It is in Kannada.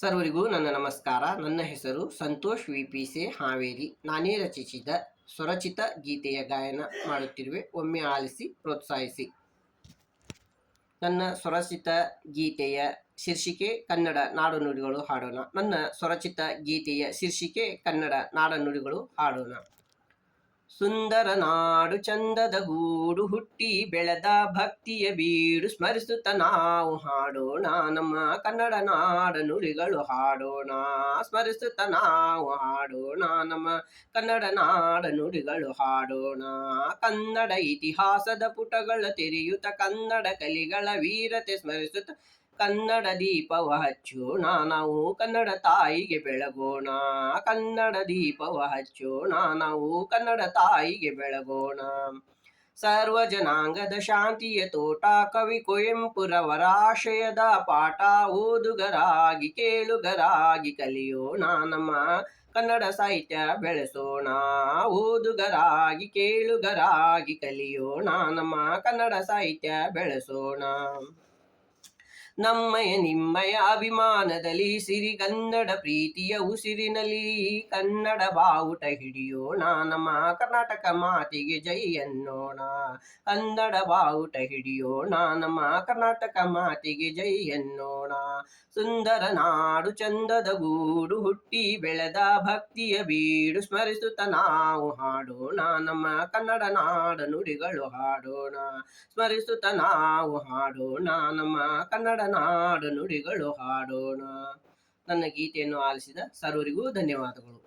ಸರ್ವರಿಗೂ ನನ್ನ ನಮಸ್ಕಾರ. ನನ್ನ ಹೆಸರು ಸಂತೋಷ್ ವಿ ಪಿ ಸೆ ಹಾವೇರಿ. ನಾನೇ ರಚಿಸಿದ ಸ್ವರಚಿತ ಗೀತೆಯ ಗಾಯನ ಮಾಡುತ್ತಿರುವೆ. ಒಮ್ಮೆ ಆಲಿಸಿ, ಪ್ರೋತ್ಸಾಹಿಸಿ. ನನ್ನ ಸ್ವರಚಿತ ಗೀತೆಯ ಶೀರ್ಷಿಕೆ ಕನ್ನಡ ನಾಡುನುಡಿಗಳು ಹಾಡೋಣ. ನನ್ನ ಸ್ವರಚಿತ ಗೀತೆಯ ಶೀರ್ಷಿಕೆ ಕನ್ನಡ ನಾಡನುಡಿಗಳು ಹಾಡೋಣ. ಸುಂದರ ನಾಡು ಚಂದದ ಗೂಡು ಹುಟ್ಟಿ ಬೆಳೆದ ಭಕ್ತಿಯ ಬೀಡು ಸ್ಮರಿಸುತ್ತ ನಾವು ಹಾಡೋಣ. ನಮ್ಮ ಕನ್ನಡ ನಾಡ ನುಡಿಗಳು ಹಾಡೋಣ. ಸ್ಮರಿಸುತ್ತ ನಾವು ಹಾಡೋಣ. ನಮ್ಮ ಕನ್ನಡ ನಾಡ ನುಡಿಗಳು ಹಾಡೋಣ. ಕನ್ನಡ ಇತಿಹಾಸದ ಪುಟಗಳ ತೆರೆಯುತ್ತ ಕನ್ನಡ ಕಲಿಗಳ ವೀರತೆ ಸ್ಮರಿಸುತ್ತ ಕನ್ನಡ ದೀಪವ ಹಚ್ಚೋಣ ನಾವು ಕನ್ನಡ ತಾಯಿಗೆ ಬೆಳಗೋಣ. ಕನ್ನಡ ದೀಪವ ಹಚ್ಚೋಣ ನಾವು ಕನ್ನಡ ತಾಯಿಗೆ ಬೆಳಗೋಣ. ಸರ್ವ ಜನಾಂಗದ ಶಾಂತಿಯ ತೋಟ, ಕವಿ ಕುವೆಂಪುರವರ ಆಶಯದ ಪಾಠ, ಓದುಗರಾಗಿ, ಕೇಳುಗರಾಗಿ ಕಲಿಯೋಣ. ನಮ್ಮ ಕನ್ನಡ ಸಾಹಿತ್ಯ ಬೆಳೆಸೋಣ. ಓದುಗರಾಗಿ, ಕೇಳುಗರಾಗಿ ಕಲಿಯೋಣ. ನಮ್ಮ ಕನ್ನಡ ಸಾಹಿತ್ಯ ಬೆಳೆಸೋಣ. ನಮ್ಮಯ ನಿಮ್ಮಯ ಅಭಿಮಾನದಲ್ಲಿ ಸಿರಿ ಕನ್ನಡ ಪ್ರೀತಿಯ ಉಸಿರಿನಲ್ಲಿ ಕನ್ನಡ ಬಾವುಟ ಹಿಡಿಯೋಣ. ನಮ್ಮ ಕರ್ನಾಟಕ ಮಾತಿಗೆ ಜೈ ಎನ್ನೋಣ. ಕನ್ನಡ ಬಾವುಟ ಹಿಡಿಯೋಣ. ನಮ್ಮ ಕರ್ನಾಟಕ ಮಾತಿಗೆ ಜೈ ಎನ್ನೋಣ. ಸುಂದರ ನಾಡು ಚಂದದ ಗೂಡು ಹುಟ್ಟಿ ಬೆಳೆದ ಭಕ್ತಿಯ ಬೀಡು ಸ್ಮರಿಸುತ್ತ ನಾವು ಹಾಡೋಣ. ನಮ್ಮ ಕನ್ನಡ ನಾಡ ನುಡಿಗಳು ಹಾಡೋಣ. ಸ್ಮರಿಸುತ್ತ ನಾವು ಹಾಡೋಣ. ನಮ್ಮ ಕನ್ನಡ ನಾಡ ನುಡಿಗಳು ಹಾಡೋಣ. ನನ್ನ ಗೀತೆಯನ್ನು ಆಲಿಸಿದ ಸರ್ವರಿಗೂ ಧನ್ಯವಾದಗಳು.